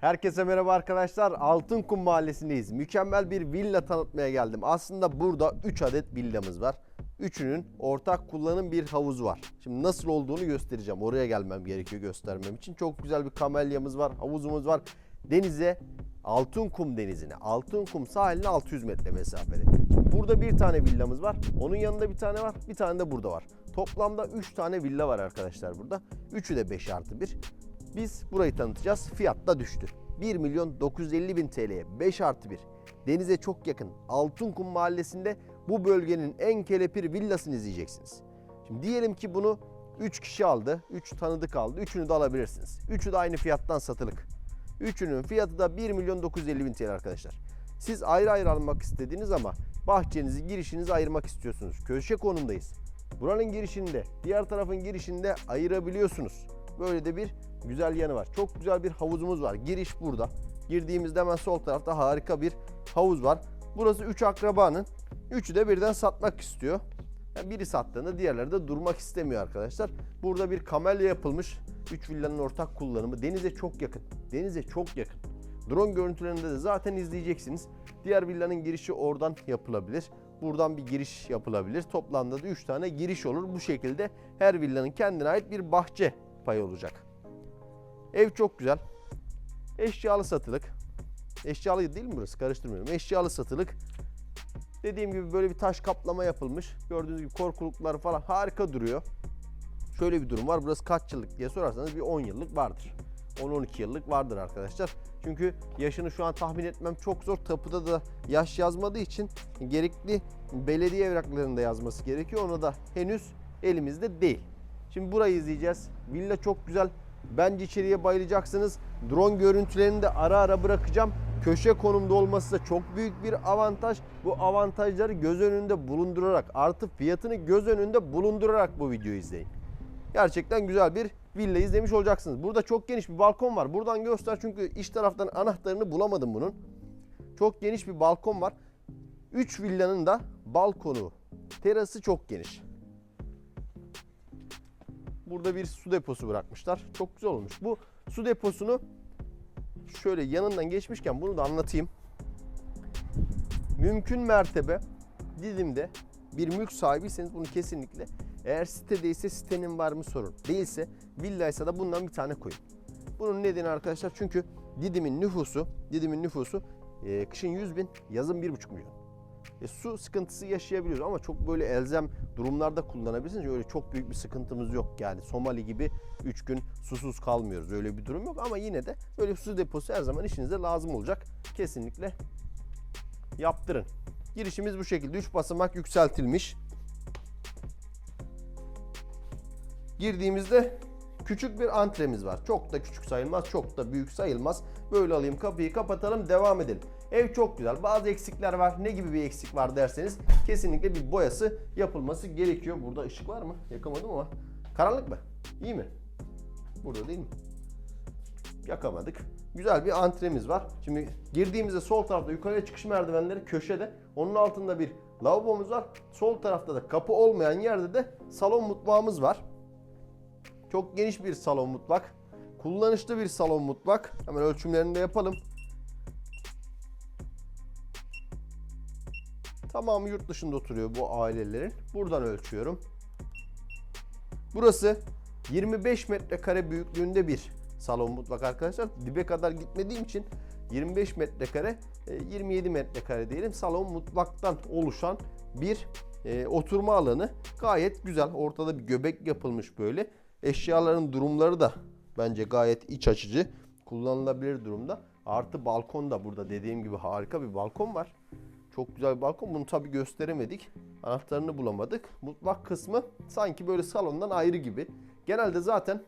Herkese merhaba arkadaşlar. Altınkum Mahallesi'ndeyiz. Mükemmel bir villa tanıtmaya geldim. Aslında burada 3 adet villamız var. Üçünün ortak kullanım bir havuzu var. Şimdi nasıl olduğunu göstereceğim. Oraya gelmem gerekiyor göstermem için. Çok güzel bir kamelyamız var, havuzumuz var. Denize Altınkum denizine, Altınkum sahiline 600 metre mesafede. Şimdi burada bir tane villamız var. Onun yanında bir tane var. Bir tane de burada var. Toplamda 3 tane villa var arkadaşlar burada. Üçü de 5 artı 1. Biz burayı tanıtacağız. Fiyat da düştü. 1 milyon 950 bin TL'ye 5 artı 1. Denize çok yakın Altınkum mahallesinde bu bölgenin en kelepir villasını izleyeceksiniz. Şimdi diyelim ki bunu 3 kişi aldı, 3 tanıdık aldı. Üçünü de alabilirsiniz. Üçü de aynı fiyattan satılık. Üçünün fiyatı da 1 milyon 950 bin TL arkadaşlar. Siz ayrı ayrı almak istediğiniz ama bahçenizi, girişinizi ayırmak istiyorsunuz. Köşe konumdayız. Buranın girişinde, diğer tarafın girişinde ayırabiliyorsunuz. Böyle de bir güzel yanı var. Çok güzel bir havuzumuz var. Giriş burada. Girdiğimizde hemen sol tarafta harika bir havuz var. Burası 3 akrabanın. Üçü de birden satmak istiyor. Yani biri sattığında diğerleri de durmak istemiyor arkadaşlar. Burada bir kamelya yapılmış. 3 villanın ortak kullanımı. Denize çok yakın. Denize çok yakın. Drone görüntülerinde de zaten izleyeceksiniz. Diğer villanın girişi oradan yapılabilir. Buradan bir giriş yapılabilir. Toplamda da 3 tane giriş olur. Bu şekilde her villanın kendine ait bir bahçe payı olacak. Ev çok güzel. Eşyalı satılık. Eşyalı değil mi burası? Karıştırmıyorum. Eşyalı satılık. Dediğim gibi böyle bir taş kaplama yapılmış. Gördüğünüz gibi korkuluklar falan harika duruyor. Şöyle bir durum var. Burası kaç yıllık diye sorarsanız bir 10 yıllık vardır. 10-12 yıllık vardır arkadaşlar. Çünkü yaşını şu an tahmin etmem çok zor. Tapuda da yaş yazmadığı için gerekli belediye evraklarında yazması gerekiyor. Onu da henüz elimizde değil. Şimdi burayı izleyeceğiz. Villa çok güzel. Bence içeriye bayılacaksınız. Drone görüntülerini de ara ara bırakacağım. Köşe konumda olması da çok büyük bir avantaj. Bu avantajları göz önünde bulundurarak artı fiyatını göz önünde bulundurarak bu videoyu izleyin. Gerçekten güzel bir villa izlemiş olacaksınız. Burada çok geniş bir balkon var. Buradan göster çünkü iç taraftan anahtarını bulamadım bunun. Çok geniş bir balkon var. 3 villanın da balkonu, terası çok geniş. Burada bir su deposu bırakmışlar. Çok güzel olmuş. Bu su deposunu şöyle yanından geçmişken bunu da anlatayım. Mümkün mertebe Didim'de bir mülk sahibiyseniz bunu kesinlikle eğer sitedeyse sitenin var mı sorun. Değilse villaysa da bundan bir tane koyun. Bunun nedeni arkadaşlar çünkü Didim'in nüfusu, Didim'in nüfusu e, kışın 100 bin, yazın 1,5 milyon. E, su sıkıntısı yaşayabiliyoruz ama çok böyle elzem durumlarda kullanabilirsiniz. Öyle çok büyük bir sıkıntımız yok yani. Somali gibi 3 gün susuz kalmıyoruz. Öyle bir durum yok ama yine de böyle su deposu her zaman işinize lazım olacak. Kesinlikle yaptırın. Girişimiz bu şekilde. 3 basamak yükseltilmiş. Girdiğimizde küçük bir antremiz var. Çok da küçük sayılmaz, çok da büyük sayılmaz. Böyle alayım kapıyı kapatalım devam edelim. Ev çok güzel. Bazı eksikler var. Ne gibi bir eksik var derseniz kesinlikle bir boyası yapılması gerekiyor. Burada ışık var mı? Yakamadım ama. Karanlık mı? İyi mi? Burada değil mi? Yakamadık. Güzel bir antremiz var. Şimdi girdiğimizde sol tarafta yukarıya çıkış merdivenleri köşede. Onun altında bir lavabomuz var. Sol tarafta da kapı olmayan yerde de salon mutfağımız var. Çok geniş bir salon mutfak. Kullanışlı bir salon mutfak. Hemen ölçümlerini de yapalım. Tamamı yurt dışında oturuyor bu ailelerin. Buradan ölçüyorum. Burası 25 metrekare büyüklüğünde bir salon mutfak arkadaşlar. Dibe kadar gitmediğim için 25 metrekare, e, 27 metrekare diyelim salon mutfaktan oluşan bir e, oturma alanı. Gayet güzel. Ortada bir göbek yapılmış böyle. Eşyaların durumları da bence gayet iç açıcı. Kullanılabilir durumda. Artı balkon da burada dediğim gibi harika bir balkon var. Çok güzel bir balkon. Bunu tabi gösteremedik. Anahtarını bulamadık. Mutfak kısmı sanki böyle salondan ayrı gibi. Genelde zaten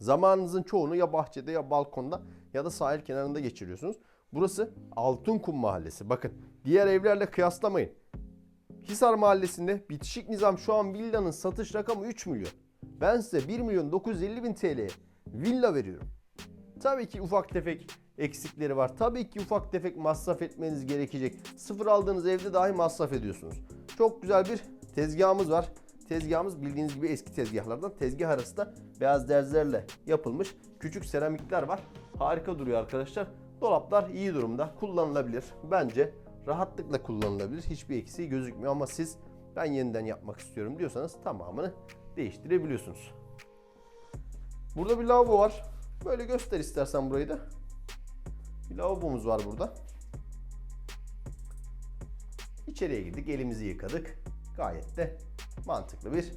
zamanınızın çoğunu ya bahçede ya balkonda ya da sahil kenarında geçiriyorsunuz. Burası Altınkum Mahallesi. Bakın diğer evlerle kıyaslamayın. Hisar Mahallesi'nde bitişik nizam şu an villanın satış rakamı 3 milyon. Ben size 1 milyon 950 bin TL'ye villa veriyorum. Tabii ki ufak tefek eksikleri var. Tabii ki ufak tefek masraf etmeniz gerekecek. Sıfır aldığınız evde dahi masraf ediyorsunuz. Çok güzel bir tezgahımız var. Tezgahımız bildiğiniz gibi eski tezgahlardan. Tezgah arası da beyaz derzlerle yapılmış küçük seramikler var. Harika duruyor arkadaşlar. Dolaplar iyi durumda. Kullanılabilir. Bence rahatlıkla kullanılabilir. Hiçbir eksiği gözükmüyor ama siz ben yeniden yapmak istiyorum diyorsanız tamamını değiştirebiliyorsunuz. Burada bir lavabo var. Böyle göster istersen burayı da. Bir lavabomuz var burada. İçeriye girdik, elimizi yıkadık. Gayet de mantıklı bir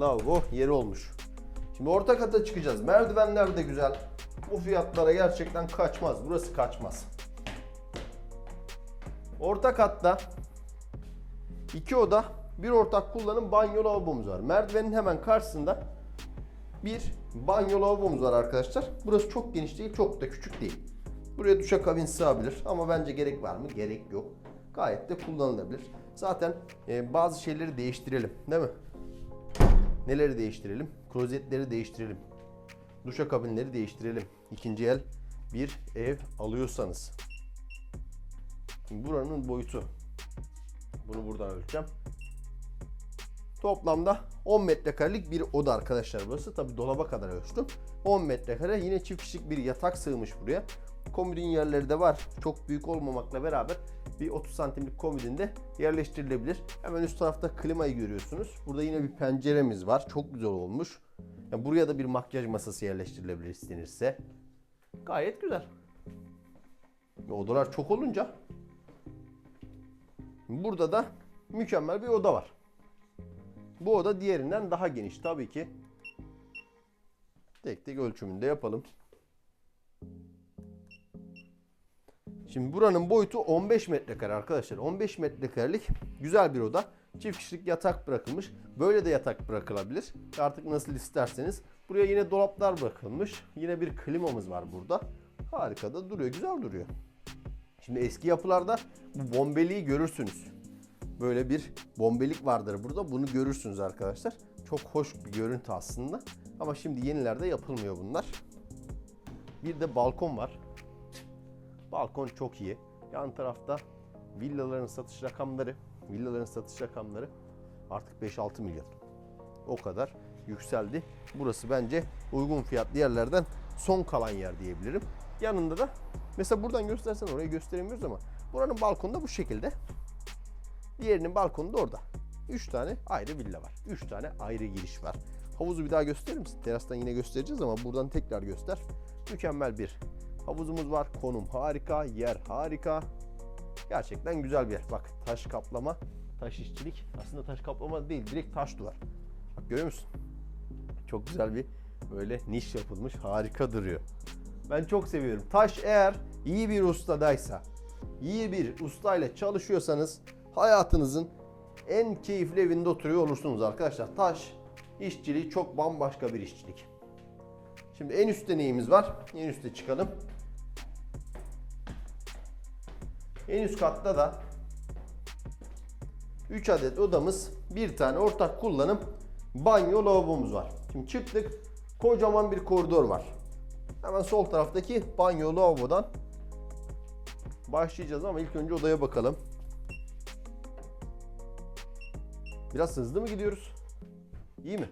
lavabo yeri olmuş. Şimdi orta kata çıkacağız. Merdivenler de güzel. Bu fiyatlara gerçekten kaçmaz. Burası kaçmaz. Orta katta iki oda, bir ortak kullanım banyo lavabomuz var. Merdivenin hemen karşısında bir banyo lavabomuz var arkadaşlar. Burası çok geniş değil, çok da küçük değil. Buraya duşakabin sığabilir ama bence gerek var mı? Gerek yok. Gayet de kullanılabilir. Zaten e, bazı şeyleri değiştirelim, değil mi? Neleri değiştirelim? Klozetleri değiştirelim. Duşakabinleri değiştirelim. İkinci el bir ev alıyorsanız. Buranın boyutu. Bunu buradan ölçeceğim. Toplamda 10 metrekarelik bir oda arkadaşlar burası. Tabi dolaba kadar ölçtüm. 10 metrekare yine çift kişilik bir yatak sığmış buraya. Komodin yerleri de var. Çok büyük olmamakla beraber bir 30 santimlik komodin de yerleştirilebilir. Hemen üst tarafta klimayı görüyorsunuz. Burada yine bir penceremiz var. Çok güzel olmuş. Yani buraya da bir makyaj masası yerleştirilebilir istenirse. Gayet güzel. Odalar çok olunca burada da mükemmel bir oda var. Bu oda diğerinden daha geniş tabii ki. Tek tek ölçümünde yapalım. Şimdi buranın boyutu 15 metrekare arkadaşlar. 15 metrekarelik güzel bir oda. Çift kişilik yatak bırakılmış. Böyle de yatak bırakılabilir. Artık nasıl isterseniz. Buraya yine dolaplar bırakılmış. Yine bir klimamız var burada. Harika da duruyor. Güzel duruyor. Şimdi eski yapılarda bu bombeliği görürsünüz. Böyle bir bombelik vardır burada. Bunu görürsünüz arkadaşlar. Çok hoş bir görüntü aslında. Ama şimdi yenilerde yapılmıyor bunlar. Bir de balkon var. Balkon çok iyi. Yan tarafta villaların satış rakamları, villaların satış rakamları artık 5-6 milyon. O kadar yükseldi. Burası bence uygun fiyatlı yerlerden son kalan yer diyebilirim. Yanında da mesela buradan göstersen orayı gösteremiyoruz ama buranın balkonu da bu şekilde. Diğerinin balkonu da orada. 3 tane ayrı villa var. 3 tane ayrı giriş var. Havuzu bir daha gösterir misin? Terastan yine göstereceğiz ama buradan tekrar göster. Mükemmel bir havuzumuz var. Konum harika, yer harika. Gerçekten güzel bir yer. Bak taş kaplama, taş işçilik. Aslında taş kaplama değil, direkt taş duvar. Bak görüyor musun? Çok güzel bir böyle niş yapılmış. Harika duruyor. Ben çok seviyorum. Taş eğer iyi bir ustadaysa, iyi bir ustayla çalışıyorsanız hayatınızın en keyifli evinde oturuyor olursunuz arkadaşlar. Taş işçiliği çok bambaşka bir işçilik. Şimdi en üstte neyimiz var? En üste çıkalım. En üst katta da 3 adet odamız, bir tane ortak kullanım banyo lavabomuz var. Şimdi çıktık. Kocaman bir koridor var. Hemen sol taraftaki banyo lavabodan başlayacağız ama ilk önce odaya bakalım. Biraz hızlı mı gidiyoruz? İyi mi?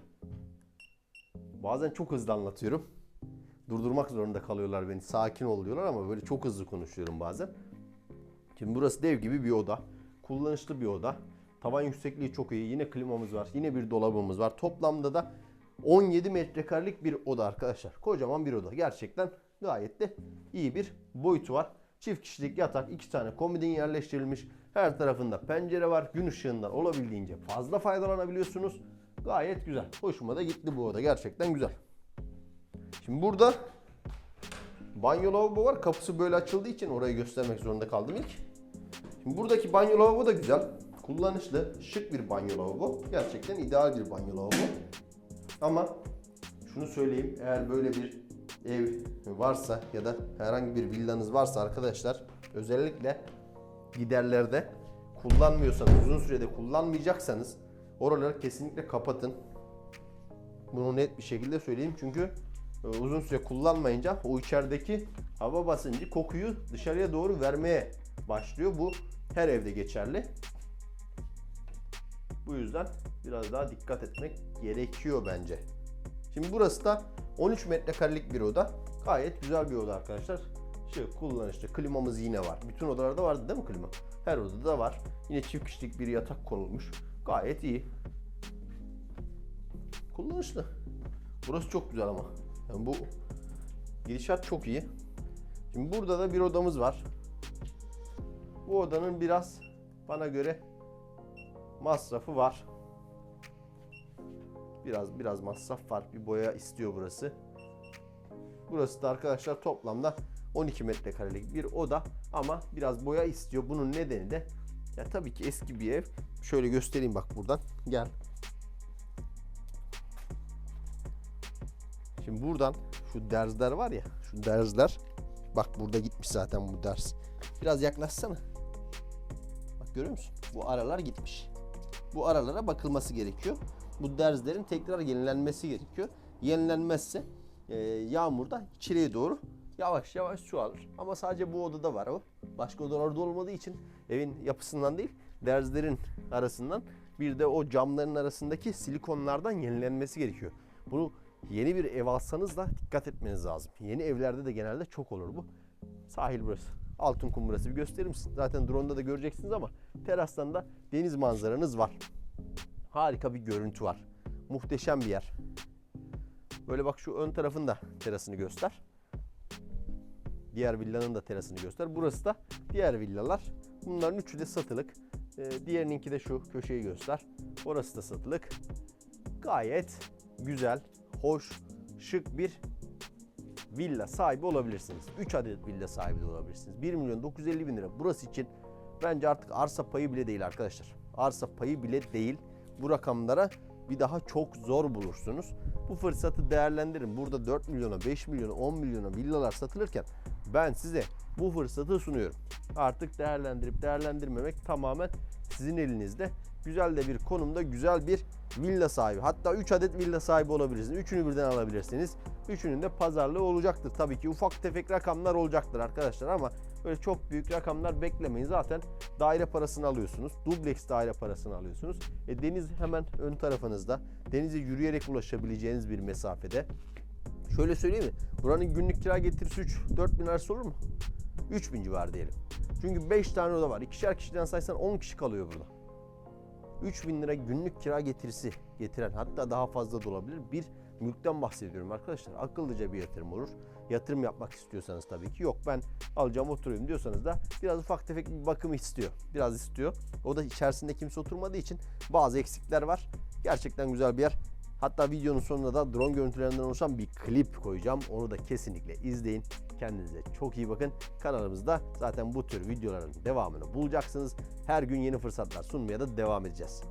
Bazen çok hızlı anlatıyorum. Durdurmak zorunda kalıyorlar beni. Sakin ol diyorlar ama böyle çok hızlı konuşuyorum bazen. Şimdi burası dev gibi bir oda. Kullanışlı bir oda. Tavan yüksekliği çok iyi. Yine klimamız var. Yine bir dolabımız var. Toplamda da 17 metrekarelik bir oda arkadaşlar. Kocaman bir oda. Gerçekten gayet de iyi bir boyutu var. Çift kişilik yatak, iki tane komodin yerleştirilmiş. Her tarafında pencere var. Gün ışığından olabildiğince fazla faydalanabiliyorsunuz. Gayet güzel. Hoşuma da gitti bu oda. Gerçekten güzel. Şimdi burada banyo lavabo var. Kapısı böyle açıldığı için orayı göstermek zorunda kaldım ilk. Şimdi buradaki banyo lavabo da güzel. Kullanışlı, şık bir banyo lavabo. Gerçekten ideal bir banyo lavabo. Ama şunu söyleyeyim. Eğer böyle bir ev varsa ya da herhangi bir villanız varsa arkadaşlar özellikle giderlerde kullanmıyorsanız, uzun sürede kullanmayacaksanız oraları kesinlikle kapatın. Bunu net bir şekilde söyleyeyim çünkü e, uzun süre kullanmayınca o içerideki hava basıncı kokuyu dışarıya doğru vermeye başlıyor. Bu her evde geçerli. Bu yüzden biraz daha dikkat etmek gerekiyor bence. Şimdi burası da 13 metrekarelik bir oda. Gayet güzel bir oda arkadaşlar. Şu kullanışlı. Klimamız yine var. Bütün odalarda vardı değil mi klima? Her odada da var. Yine çift kişilik bir yatak konulmuş. Gayet iyi. Kullanışlı. Burası çok güzel ama. Yani bu gidişat çok iyi. Şimdi burada da bir odamız var. Bu odanın biraz bana göre masrafı var. Biraz biraz masraf var. Bir boya istiyor burası. Burası da arkadaşlar toplamda 12 metrekarelik bir oda ama biraz boya istiyor. Bunun nedeni de ya tabii ki eski bir ev. Şöyle göstereyim bak buradan. Gel. Şimdi buradan şu derzler var ya, şu derzler bak burada gitmiş zaten bu ders. Biraz yaklaşsana. Bak görüyor musun? Bu aralar gitmiş. Bu aralara bakılması gerekiyor. Bu derzlerin tekrar yenilenmesi gerekiyor. Yenilenmezse e, yağmurda içeriye doğru yavaş yavaş su alır. Ama sadece bu odada var o. Başka odalarda olmadığı için evin yapısından değil, derzlerin arasından bir de o camların arasındaki silikonlardan yenilenmesi gerekiyor. Bunu yeni bir ev alsanız da dikkat etmeniz lazım. Yeni evlerde de genelde çok olur bu. Sahil burası. Altın kum burası. Bir gösterir misin? Zaten drone'da da göreceksiniz ama terastan da deniz manzaranız var. Harika bir görüntü var. Muhteşem bir yer. Böyle bak şu ön tarafın da terasını göster. Diğer villanın da terasını göster. Burası da diğer villalar. Bunların üçü de satılık. Ee, diğerininki de şu köşeyi göster. Orası da satılık. Gayet güzel, hoş, şık bir villa sahibi olabilirsiniz. 3 adet villa sahibi de olabilirsiniz. 1 milyon 950 bin lira burası için bence artık arsa payı bile değil arkadaşlar. Arsa payı bile değil. Bu rakamlara bir daha çok zor bulursunuz. Bu fırsatı değerlendirin. Burada 4 milyona, 5 milyona, 10 milyona villalar satılırken ben size bu fırsatı sunuyorum. Artık değerlendirip değerlendirmemek tamamen sizin elinizde. Güzel de bir konumda güzel bir villa sahibi. Hatta 3 adet villa sahibi olabilirsiniz. Üçünü birden alabilirsiniz. Üçünün de pazarlığı olacaktır. Tabii ki ufak tefek rakamlar olacaktır arkadaşlar ama böyle çok büyük rakamlar beklemeyin. Zaten daire parasını alıyorsunuz. Dubleks daire parasını alıyorsunuz. E, deniz hemen ön tarafınızda. Denize yürüyerek ulaşabileceğiniz bir mesafede. Şöyle söyleyeyim mi? Buranın günlük kira getirisi 3-4 bin arası olur mu? 3 bin civarı diyelim. Çünkü 5 tane oda var. İkişer kişiden saysan 10 kişi kalıyor burada. 3 bin lira günlük kira getirisi getiren hatta daha fazla da olabilir bir mülkten bahsediyorum arkadaşlar. Akıllıca bir yatırım olur. Yatırım yapmak istiyorsanız tabii ki yok ben alacağım oturayım diyorsanız da biraz ufak tefek bir bakım istiyor. Biraz istiyor. O da içerisinde kimse oturmadığı için bazı eksikler var. Gerçekten güzel bir yer. Hatta videonun sonunda da drone görüntülerinden oluşan bir klip koyacağım. Onu da kesinlikle izleyin. Kendinize çok iyi bakın. Kanalımızda zaten bu tür videoların devamını bulacaksınız. Her gün yeni fırsatlar sunmaya da devam edeceğiz.